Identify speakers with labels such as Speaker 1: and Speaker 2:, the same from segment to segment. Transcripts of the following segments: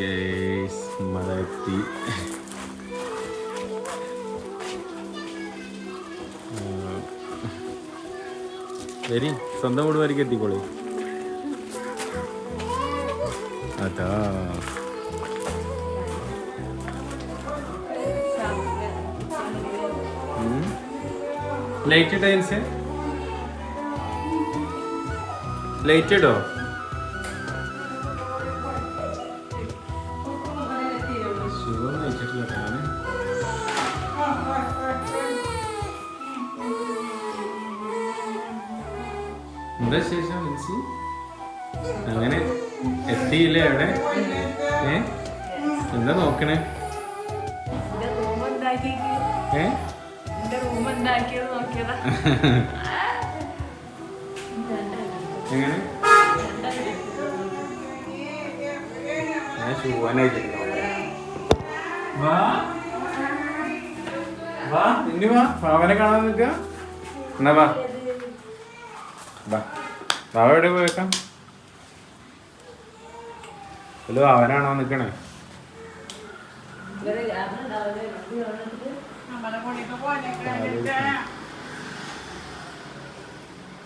Speaker 1: Guys മഴ എത്തി വരി സ്വന്തം വീട് വരയ്ക്ക് എത്തിക്കോളി. അതാ. ലൈറ്റ് ജെൻസ് ലൈറ്റ് ഇടോ?
Speaker 2: നോക്കിയതാ.
Speaker 1: എങ്ങനെ? ഞാൻ വാ. വാ. ഇനി വാ. കാണാൻ എന്നാ വാ. വാ. പാവ എവിടെ പോയേക്കാം ഹലോ അവനാണോ നിക്കണേ?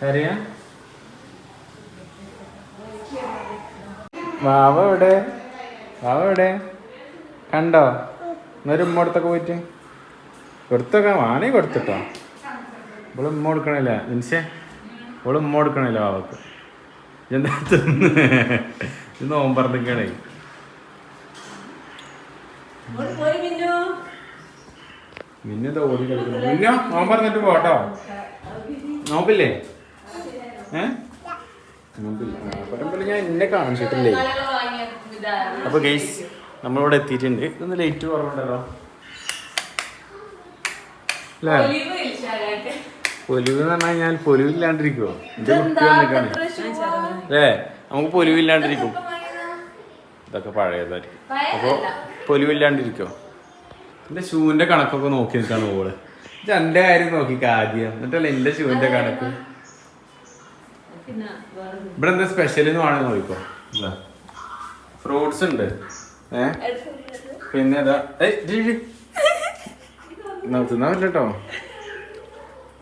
Speaker 1: അറിയാ വാവ എവിടെ? വാവ എവിടെ? കണ്ടോ? എന്നൊരു ഉമ്മ അടുത്തൊക്കെ പോയിട്ട്. കൊടുത്തൊക്കെ വാണേ കൊടുത്തിട്ടോ. ഇവൾ ഉമ്മ കൊടുക്കണില്ല. മീൻസേ ഇവൾ ഉമ്മ കൊടുക്കണില്ല വാവക്ക്. എന്താ നോമ്പറന്നിക്കണേ മിന്നു. ഓടി കളിക്കുന്നു മിന്നു പറഞ്ഞിട്ട് പോട്ടോ. നോമ്പില്ലേ? ഏ? നോമ്പില്ല? പറയുമ്പോൾ ഞാൻ എന്നെ കാണിച്ചിട്ടില്ലേ അപ്പൊ ഗൈസ് നമ്മളിവിടെ എത്തിയിട്ടുണ്ട്. ഇതൊന്ന് ലേറ്റ് കുറവുണ്ടല്ലോ. അല്ലേ? പൊലിവ് എന്ന് പറഞ്ഞു കഴിഞ്ഞാൽ പൊലിവില്ലാണ്ടിരിക്കുവോ? എന്റെ കുട്ടി വന്നിക്കാണ് അല്ലേ? നമുക്ക് പൊലിവില്ലാണ്ടിരിക്കും. ഇതൊക്കെ പഴയതായിരിക്കും. അപ്പൊ പൊലിവില്ലാണ്ടിരിക്കോ? എന്റെ ഷൂവിന്റെ കണക്കൊക്കെ നോക്കി നിൽക്കാണ് ഓൾ. എന്റെ കാര്യം നോക്കിക്ക ആദ്യം. എന്നിട്ടല്ല എന്റെ ഷൂവിന്റെ കണക്ക്? ഇവിടെ എന്താ സ്പെഷ്യൽ വേണമെങ്കിൽ നോക്കിക്കോ. ഫ്രൂട്ട്സ് ഉണ്ട്. ഏ? പിന്നെ ഇജ്ജ്. തിന്നാൻ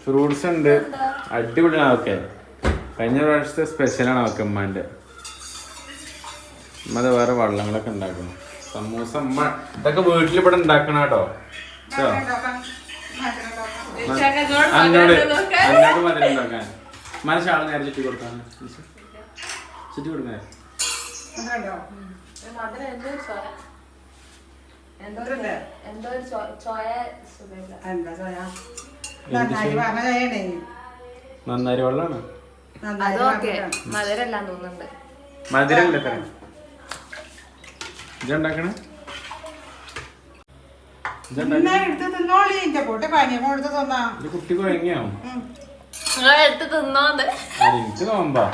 Speaker 1: ഫ്രൂട്ട്സ് ഉണ്ട്. അടിപൊളിയാണ് അതൊക്കെ. കഴിഞ്ഞ പ്രാവശ്യത്തെ സ്പെഷ്യലാണ് അവർക്ക് ഉമ്മാന്റെ ഉമ്മ വേറെ വള്ളങ്ങളൊക്കെ ഉണ്ടാക്കണം സമൂസ ഇതൊക്കെ വീട്ടിൽ ഇവിടെ ഉണ്ടാക്കണ കേട്ടോ. അന്നോട് അന്നോട് മതി ഉണ്ടാക്കാൻ. ഉമ്മാനെ ഷാൾ നേരെ ചുറ്റി കൊടുക്കാൻ. ചുറ്റി കൊടുക്കാൻ.
Speaker 2: എന്തോ എന്തോ മധുരം ചോ-
Speaker 1: ഇതുണ്ടാക്കണേ
Speaker 3: കൂട്ടെ
Speaker 2: എടുത്ത് തിന്നോന്ന്
Speaker 1: അത്. എനിക്ക് നോമ്പാ.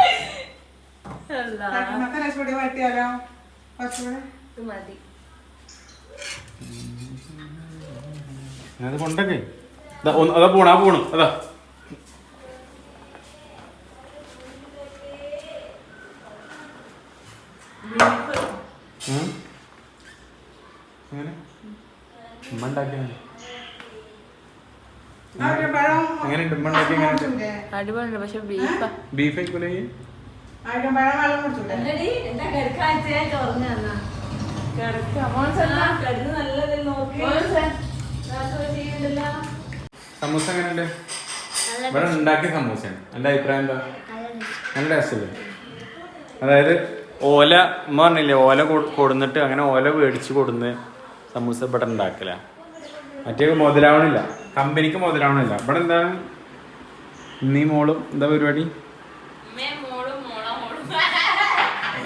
Speaker 1: കൊണ്ടൊക്കെ. പോണു ആ പോണു. അതാ.
Speaker 2: അടിപൊളിയുണ്ട്. പക്ഷെ ബീഫാ.
Speaker 1: ബീഫ് സമൂസ എങ്ങനെയുണ്ട്? ഇവിടെ ഉണ്ടാക്കിയ സമൂസയാണ്. എന്റെ അഭിപ്രായം എന്താ? നല്ല ടേസ്റ്റല്ലേ? അതായത് ഓല എന്ന് പറഞ്ഞില്ലേ ഓല കൊടുന്നിട്ട് അങ്ങനെ ഓല മേടിച്ച് കൊടുന്ന് സമൂസ ഇവിടെ ഉണ്ടാക്കില്ല മറ്റേ മുതലാവണില്ല. കമ്പനിക്ക് മുതലാവണില്ല. ഇവിടെ എന്താണ്? നീ മോളും എന്താ പരിപാടി?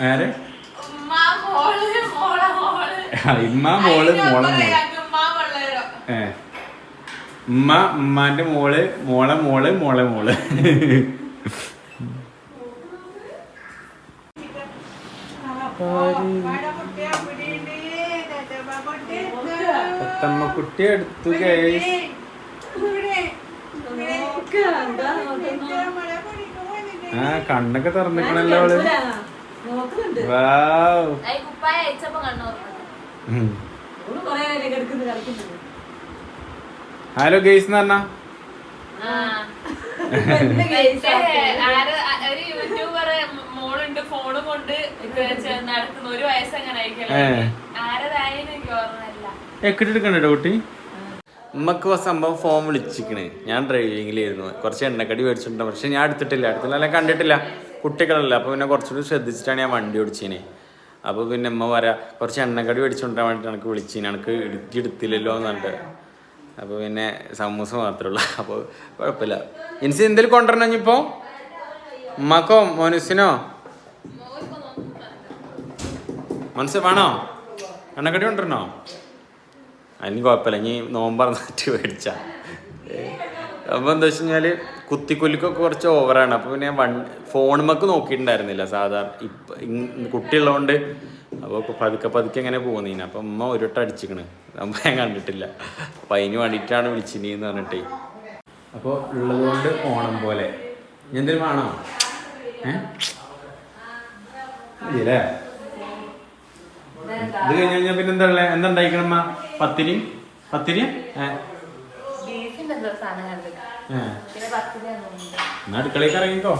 Speaker 1: ആരെ? ആ, ഇമ്മ മോൾ മോളെ മോൾ. ഏ. ഉമ്മ ഉമ്മാന്റെ മോൾ മോളെ മോൾ മോളെ മോൾ. തത്തമ്മ കുട്ടി എടുത്തു ഗൈസ് ആ കണ്ണൊക്കെ തുറന്നിക്കണല്ലോ
Speaker 3: അവൾ.
Speaker 1: വാവ്. ഹലോ ഗെയ്സ് എന്ന് പറഞ്ഞ?
Speaker 2: ഒരു യൂട്യൂബർ മോളുണ്ട് ഫോണ് കൊണ്ട് ഇത് ചെ- ഒരു വയസ്സങ്ങനെ എനിക്ക് ഓർമ്മയില്ല.
Speaker 1: എക്കിട്ടെടുക്കണ്ടോ കുട്ടി? നമ്മക്ക് സംഭവം ഫോം വിളിച്ചിക്കണ്. ഞാൻ ഡ്രൈവിങ്ങിലായിരുന്നു കുറച്ച് എണ്ണക്കടി മേടിച്ചിട്ടുണ്ട്. പക്ഷെ ഞാൻ എടുത്തിട്ടില്ല. എടുത്തില്ല. അല്ല കണ്ടിട്ടില്ല. കുട്ടികളല്ല. അപ്പോൾ പിന്നെ കുറച്ചുകൂടി ശ്രദ്ധിച്ചിട്ടാണ് ഞാൻ വണ്ടി ഓടിച്ചേനെ. അപ്പോൾ പിന്നെ അമ്മ വരാ കുറച്ച് എണ്ണക്കടി മേടിച്ചുകൊണ്ടാൻ വേണ്ടിയിട്ട് എനിക്ക് വിളിച്ചിന്. എനിക്ക് എടുത്തി എടുത്തില്ലല്ലോ എന്നുണ്ട് അപ്പോൾ പിന്നെ സമൂസ മാത്രമേ ഉള്ളൂ അപ്പോൾ കുഴപ്പമില്ല. എനിക്ക് എന്തെങ്കിലും കൊണ്ടുവരണം ഇനിയിപ്പോൾ ഉമ്മക്കോ? മോനുസിനോ? മനസ്സ് വേണോ? എണ്ണക്കടി കൊണ്ടുവരണോ? അതിന് കുഴപ്പമില്ല. ഇനി നോമ്പറന്നിട്ട് മേടിച്ച. അപ്പോൾ എന്താ വെച്ച് കഴിഞ്ഞാൽ കുത്തിക്കൊല്ലിക്കൊക്കെ കുറച്ച് ഓവറാണ്. അപ്പോൾ പിന്നെ വൺ ഫോണുമൊക്കെ നോക്കിയിട്ടുണ്ടായിരുന്നില്ല. സാധാരണ ഇപ്പം കുട്ടിയുള്ളതുകൊണ്ട് അപ്പോൾ പതുക്കെ പതുക്കെ എങ്ങനെ പോകുന്നതിന് അപ്പം ഉമ്മ ഒരു വട്ടം അടിച്ചിക്കണ്. അമ്മ ഞാൻ കണ്ടിട്ടില്ല. അപ്പം അതിന് വേണ്ടിയിട്ടാണ് വിളിച്ചിനെന്ന് പറഞ്ഞിട്ടേ. അപ്പോൾ ഉള്ളതുകൊണ്ട് ഓണം പോലെ. എന്തെങ്കിലും വേണോ? ഏ? ഇല്ലേ? ഇത് കഴിഞ്ഞ് കഴിഞ്ഞാൽ പിന്നെ എന്താ ഉള്ളത് എന്താ ഉണ്ടായിക്കണമ്മ പത്തിരി? പത്തിരി? എന്നാ അടുക്കളയിൽ ഇറങ്ങിക്കോ.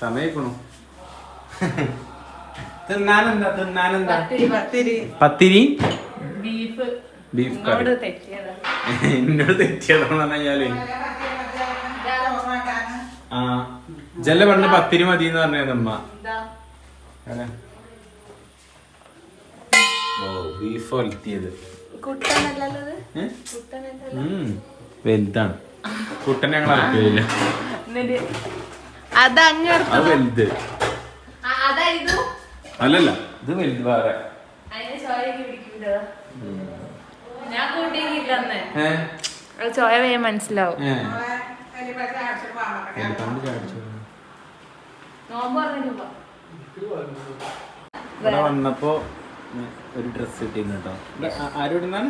Speaker 1: സമയക്കണു തിന്നാനെന്താ? തിന്നാനെന്താ?
Speaker 2: പത്തിരി ബീഫ്.
Speaker 1: Beef curry. എന്നോട് തെറ്റിയതാണെന്ന് പറഞ്ഞാൽ ആ. ജല്ല പറഞ്ഞ പത്തിരി മതി എന്ന്
Speaker 2: ഇതാ
Speaker 1: അതെ. ഓ ബീഫ് ഒലത്തിയത്? വലുതാണ്. കുട്ടൻ ഞങ്ങൾ അത് വലുത്. അല്ലല്ല ഇത് വലുത് വേറെ.
Speaker 2: വേഗം മനസ്സിലാവും.
Speaker 1: ഇവിടെ വന്നപ്പോ ഒരു ഡ്രസ് കിട്ടിയിരുന്നു കേട്ടോ
Speaker 2: ആരോടുന്നാണ്?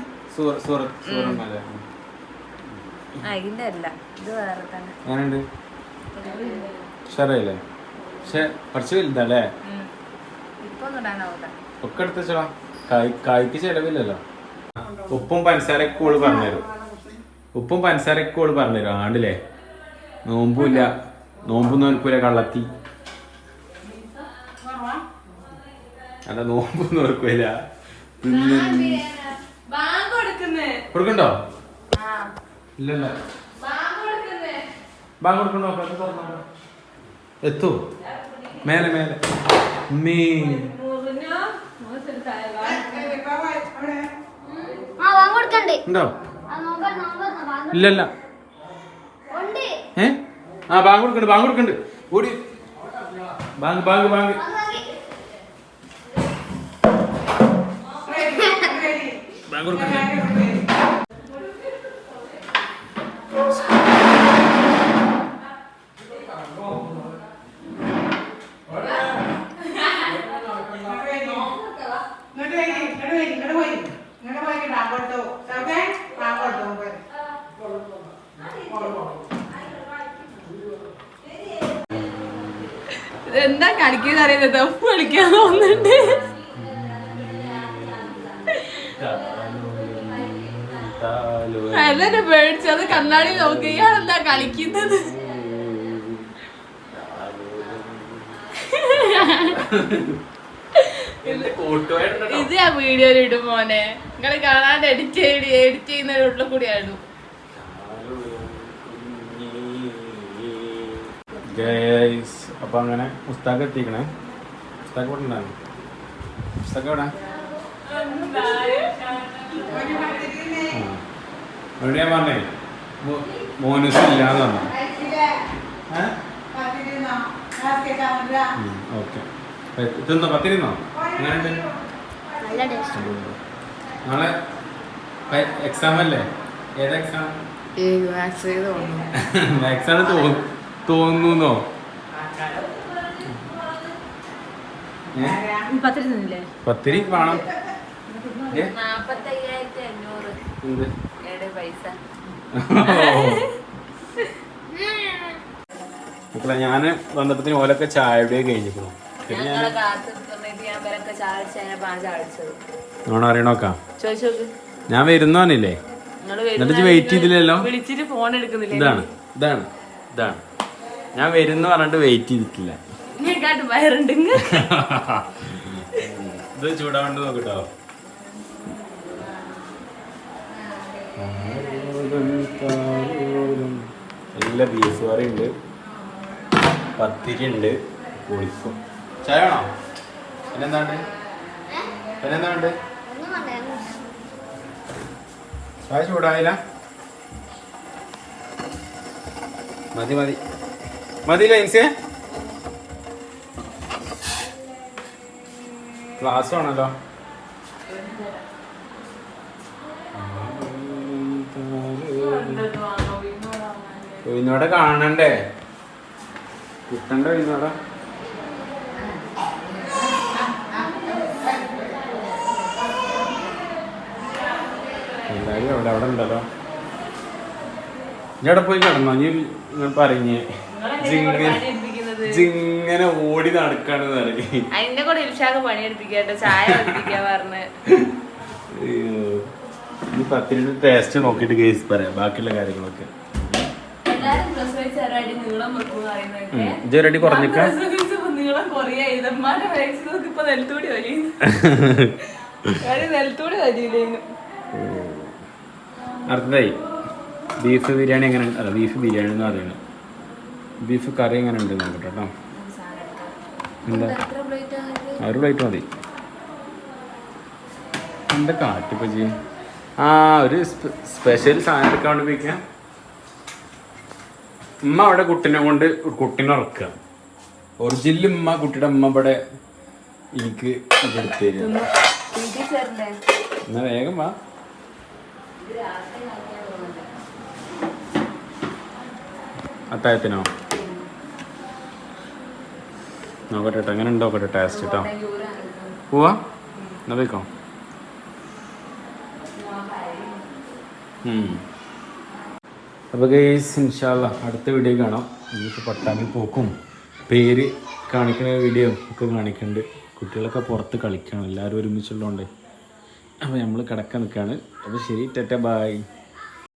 Speaker 2: അല്ല. ഇത് വേറെ തന്നെ.
Speaker 1: ഞാനുണ്ട് ഷറയല്ലേ പക്ഷെ കുറച്ച് വലുതല്ലേ ഒക്കെ എടുത്ത് വെച്ചോ കായ് കായ്ക്ക് ചെലവില്ലല്ലോ. ഉപ്പും പഞ്ചസാരയൊക്കെ ഓൾ പറഞ്ഞുതരും. ഉപ്പും പഞ്ചസാരയൊക്കെ ഓൾ പറഞ്ഞുതരും. ആണ്ടില്ലേ? നോമ്പുമില്ല. നോമ്പും നോൽക്കൂല കള്ളത്തി. അല്ല നോമ്പ്
Speaker 2: നോക്കൂല
Speaker 1: കൊടുക്കണ്ടോ?
Speaker 2: ആ.
Speaker 1: ഇല്ലല്ല.
Speaker 2: ബാങ്ക്
Speaker 1: കൊടുക്കണ്ടോ? തുറന്നോ. എത്തൂ. മേലെ മേലെ. മേ ഉണ്ടോ? ഇല്ലല്ല. ഏ? ആ ബാങ്ക് കൊടുക്കണ്ട് ബാങ്ക് കൊടുക്കണ്ട്. ഓടി. Bank bank bank.
Speaker 3: പോയി.
Speaker 2: എന്താ കളിക്കുന്ന അറിയുന്നത് ദഫ് കളിക്കാൻ തോന്നുന്നുണ്ട് അതെന്നെ പേടിച്ചു അത് കണ്ണാടി നോക്കി. ഇയാളെന്താ കളിക്കുന്നത്? ഇത് ഞാൻ വീഡിയോയിൽ ഇടും മോനെ. നിങ്ങൾ കാണാണ്ട് എഡിറ്റ് ചെയ്ത് എഡിറ്റ് ചെയ്യുന്ന ഉള്ള കൂടിയാണ്
Speaker 1: അപ്പൊ അങ്ങനെ പുസ്തകം എത്തിക്കണേ. പുസ്തകം ഇവിടെ ഉണ്ടായിരുന്നു പുസ്തകം എവിടെ. അവിടെ ഞാൻ പറഞ്ഞേ മോനുസ് ഇല്ലാന്ന് പറഞ്ഞു. ഓക്കെ. തിന്നോ പത്തിരുന്നോ? എങ്ങനെയുണ്ട്? നാളെ എക്സാം അല്ലേ? ഏതാ എക്സാം എക്സാം തോന്നുന്നോ. ഏ?
Speaker 2: പത്തിരി
Speaker 1: വേണം. എന്ത്?
Speaker 2: പൈസ.
Speaker 1: മക്കളെ ഞാൻ വന്നപ്പത്തിന് ഓലൊക്കെ ചായ കഴിഞ്ഞിരിക്കുന്നു. പത്തിരി ഞാൻ അറിയണോക്കാ വരുന്നോന്നില്ലേ എന്നിട്ട് വെയിറ്റ് ചെയ്തില്ലല്ലോ? ഇതാണ് ഇതാണ് ഇതാണ്. ഞാൻ വരുന്ന പറഞ്ഞിട്ട് വെയിറ്റ് ചെയ്തിട്ടില്ല. ഇത് ചൂടാണ്ട് നോക്കട്ടോ നല്ല ബീഫ് കറി ഉണ്ട്. പത്തിരി ഉണ്ട്. പൊളിക്കും ചായ വേണോ പിന്നെന്താണ്ട്? പിന്നെന്താണ്ട്. ചായ ചൂടായില്ല? മതി മതി. മതി ലൈൻസേ ക്ലാസ് ആണല്ലോ. ഉഴുന്നോടെ കാണണ്ടേ? കിട്ടണ്ട ഉഴുന്നോടെ എല്ലാരും അവിടെ അവിടെ ഉണ്ടല്ലോ. ഞാൻ അവിടെ പോയി കിടന്നോ? നീ പറഞ്ഞ് ജിങ്ങനെ ജിങ്ങനെ ഓടി നടക്കാണെന്ന് പറഞ്ഞു
Speaker 2: അതിന്റെ കൂടെ ഇൽഷാക്ക് പണിയെടുപ്പിക്കട്ടെ. ചായ പറഞ്ഞ്.
Speaker 1: അയ്യോ. ഈ പത്തിരിയുടെ ടേസ്റ്റ് നോക്കിയിട്ട് കേസ് പറയാം. ബാക്കിയുള്ള കാര്യങ്ങളൊക്കെ.
Speaker 2: ഒരടി നീളം വെക്കും പറയുന്നൊക്കെ
Speaker 1: ഇതൊരടി കുറഞ്ഞിക്ക
Speaker 2: ഇപ്പൊ വലിയുന്നു. വലിയില്ലേനു.
Speaker 1: അടുത്തതായി. ബീഫ് ബിരിയാണി എങ്ങനെ അല്ല ബീഫ് ബിരിയാണി എന്ന് പറയുന്നത്. ബീഫ് കറി എങ്ങനെ ഉണ്ട് നോക്കട്ടെ കേട്ടോ. എന്താ? ഒരു പ്ലേറ്റ് മതി. എന്താ കാട്ടിപ്പോ ചെയ്യും ആ ഒരു സ്പെഷ്യൽ സാധനം എടുക്കാണ്ട് പോയിക്കാം. ഉമ്മ അവിടെ കുട്ടിനെ കൊണ്ട് കുട്ടിനെ ഉറക്കുക ഒറിജിനൽ ഉമ്മ കുട്ടിയുടെ ഉമ്മ ഇവിടെ എനിക്ക് എടുത്ത് എന്നാ വേഗം വാ. അത്തായത്തിനോ? നോക്കട്ടെ അങ്ങനെ എങ്ങനെ ഉണ്ടോ നോക്കട്ടെ ടേസ്റ്റ് കേട്ടോ പോവാ. എന്നാ പോയിക്കോ. അപ്പോൾ ഗൈസ് ഇൻഷാല്ല അടുത്ത വീഡിയോ കാണാം. ഇനിയിപ്പോൾ പട്ടാമ്പി പോക്കും. പേര് കാണിക്കുന്ന വീഡിയോ ഒക്കെ കാണിക്കുന്നുണ്ട് കുട്ടികളൊക്കെ പുറത്ത് കളിക്കണം. എല്ലാവരും ഒരുമിച്ചുള്ളതുകൊണ്ട് അപ്പോൾ നമ്മൾ കിടക്കാൻ നിൽക്കുകയാണ് അപ്പോൾ ശരി ടെറ്റ ബായ്